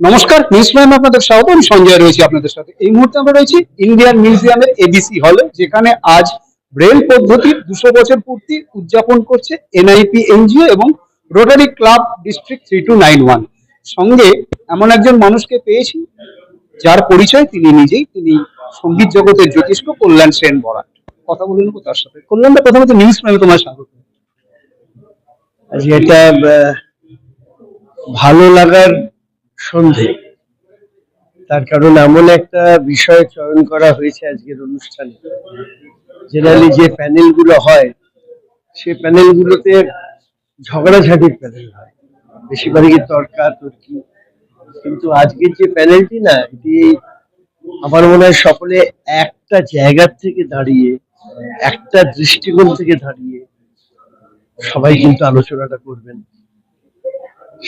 নমস্কার, news prime আপনাদের স্বাগত। আমি সঞ্জয় রয়েছি আপনাদের সাথে। এই মুহূর্তে আমরা রয়েছি ইন্ডিয়ান মিউজিয়ামের এবিসি হলে যেখানে আজ ব্রেল পদ্ধতির দুশো বছর পূর্তি উদযাপন করছে এনআইপি এনজিও এবং Rotary Club District three two nine one সঙ্গে এমন একজন মানুষকে পেয়েছি, যার পরিচয় তিনি নিজেই। তিনি সংগীত জগতের জ্যোতিষ্ক কল্যাণ সেন বরাট। কথা বলে নেব তার সাথে। কল্যাণটা প্রথমত নিউজ প্রাইমে তোমার স্বাগত। আজকে ভালো লাগার সন্ধে। তার কারণ এমন একটা বিষয় চয়ন করা হয়েছে আজকের অনুষ্ঠানে জেনারেলি যে প্যানেলগুলো হয়, সে প্যানেল গুলোতে ঝগড়াঝাটির প্যানেল হয়। বেশিরভাগই তর্কা, তর্কি। কিন্তু আজকের যে প্যানেলটি না, এটি আমার মনে হয় সকলে একটা জায়গার থেকে দাঁড়িয়ে, একটা দৃষ্টিকোণ থেকে দাঁড়িয়ে সবাই কিন্তু আলোচনাটা করবেন।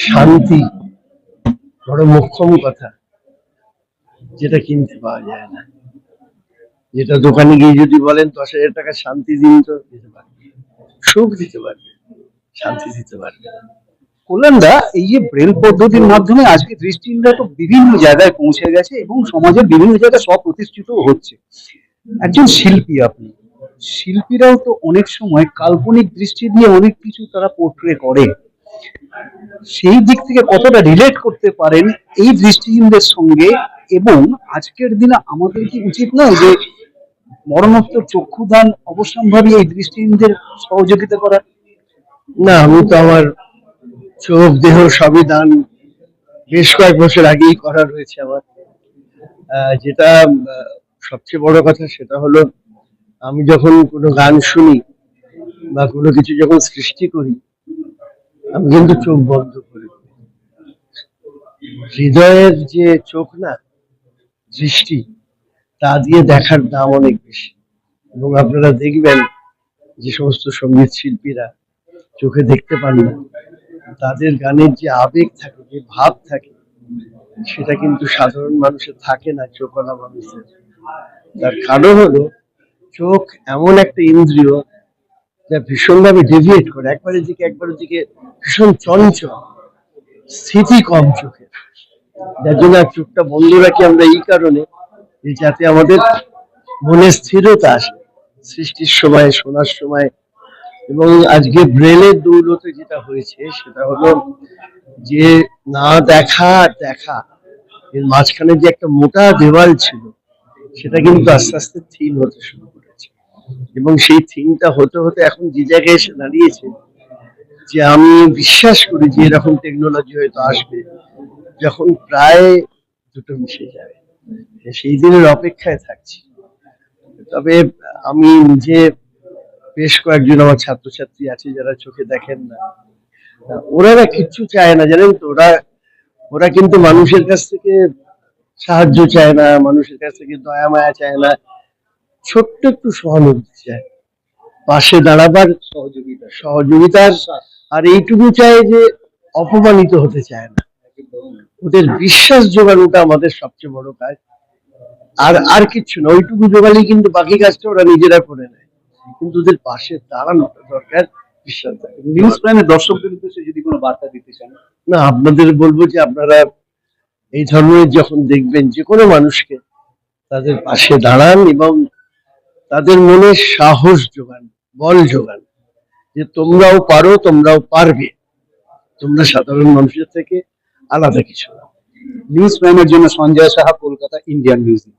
শান্তি বড় মোক্ষম কথা। যেটা কিনতে পাওয়া যায় না। যেটা দোকানে গিয়ে যদি বলেন দশ হাজার টাকা শান্তি দিন তো দিতে পারবে। সুখ দিতে পারবে। শান্তি দিতে পারবে। কল্যাণদা, এই যে ব্রেল পদ্ধতির মাধ্যমে আজকে দৃষ্টিহীনরা তো বিভিন্ন জায়গায় পৌঁছে গেছে এবং সমাজের বিভিন্ন জায়গায় সব প্রতিষ্ঠিত হচ্ছে। একজন শিল্পী আপনি। শিল্পীরাও তো অনেক সময় কাল্পনিক দৃষ্টি দিয়ে অনেক কিছু তারা পোর্ট্রে করে সেই দিক থেকে কতটা রিলেট করতে পারেন এই দৃষ্টিহীনদের সঙ্গে? এবং আজকের দিনে আমাদের কি উচিত নয় যে মরণোত্তর চক্ষুদান অবশ্যম্ভাবী এই দৃষ্টিহীনদের সহযোগিতা করা না, আমি তো আমার চোখ, দেহ সবই দান বেশ কয়েক বছর আগেই করা রয়েছে আমার। যেটা সবচেয়ে বড় কথা সেটা হলো, আমি যখন কোনো গান শুনি বা কোনো কিছু যখন সৃষ্টি করি আমি কিন্তু চোখ বন্ধ করি হৃদয়ের যে চোখ না, দৃষ্টি, তা দিয়ে দেখার দাম অনেক বেশি। এবং আপনারা দেখবেন যে সমস্ত সংগীত শিল্পীরা চোখে দেখতে পান না। তাদের গানের যে আবেগ থাকে, যে ভাব থাকে, সেটা কিন্তু সাধারণ মানুষের থাকে না চোখলা মানুষের। তার কারণ হলো, চোখ এমন একটা ইন্দ্রিয় যা ভীষণভাবে ডেভিয়েট করে। একবারের দিকে একবারের দিকে ভীষণ চঞ্চল, স্থিতি কম চোখে। যার জন্য চোখটা বন্ধ রাখি আমরা এই কারণে যাতে আমাদের মনে স্থিরতা আসে, সৃষ্টির সময়, শোনার সময়। এবং আজকে ব্রেলের দৌলতে যেটা হয়েছে, সেটা হলো যে না দেখা দেখা, এর মাঝখানে যে একটা মোটা দেওয়াল ছিল, সেটা কিন্তু আস্তে আস্তে থিন হতে শুরু এবং সেই থিনটা হতে হতে এখন যে জায়গায় এসে দাঁড়িয়েছে, যে আমি বিশ্বাস করি যে এরকম টেকনোলজি হয়তো আসবে, যখন প্রায় দুটো মিশে যাবে। সেই দিনের অপেক্ষায় থাকছি। তবে আমি নিজে বেশ কয়েকজন আমার ছাত্রছাত্রী আছে যারা চোখে দেখেন না। ওরা কিচ্ছু চায় না, জানেন তো, ওরা ওরা কিন্তু মানুষের কাছ থেকে সাহায্য চায় না, মানুষের কাছ থেকে দয়া মায়া চায় না। ছোট্ট একটু সহানুভূতি চায় পাশে দাঁড়াবার সহযোগিতা সহযোগিতার আর এইটুকু চায় যে অপমানিত হতে চায় না। ওদের বিশ্বাস জোগানোটা আমাদের সবচেয়ে বড় কাজ। আর আর কিচ্ছু না ওইটুকু জোগালেই কিন্তু বাকি কাজটা ওরা নিজেরা করে নেয়। কিন্তু ওদের পাশে দাঁড়ানোটা দরকার বিশ্বাস নিউজ দর্শকদের উদ্দেশ্যে যদি কোনো বার্তা দিতে চান। না আপনাদের বলব যে আপনারা এই ধরনের যখন দেখবেন যে কোনো মানুষকে তাদের পাশে দাঁড়ান এবং তাদের মনে সাহস যোগান, বল যোগান যে তোমরাও পারো, তোমরাও পারবে। তোমরা সাধারণ মানুষের থেকে আলাদা কিছু নিউজ প্রাইমের জন্য সঞ্জয় সাহা, কলকাতা ইন্ডিয়ান মিউজিক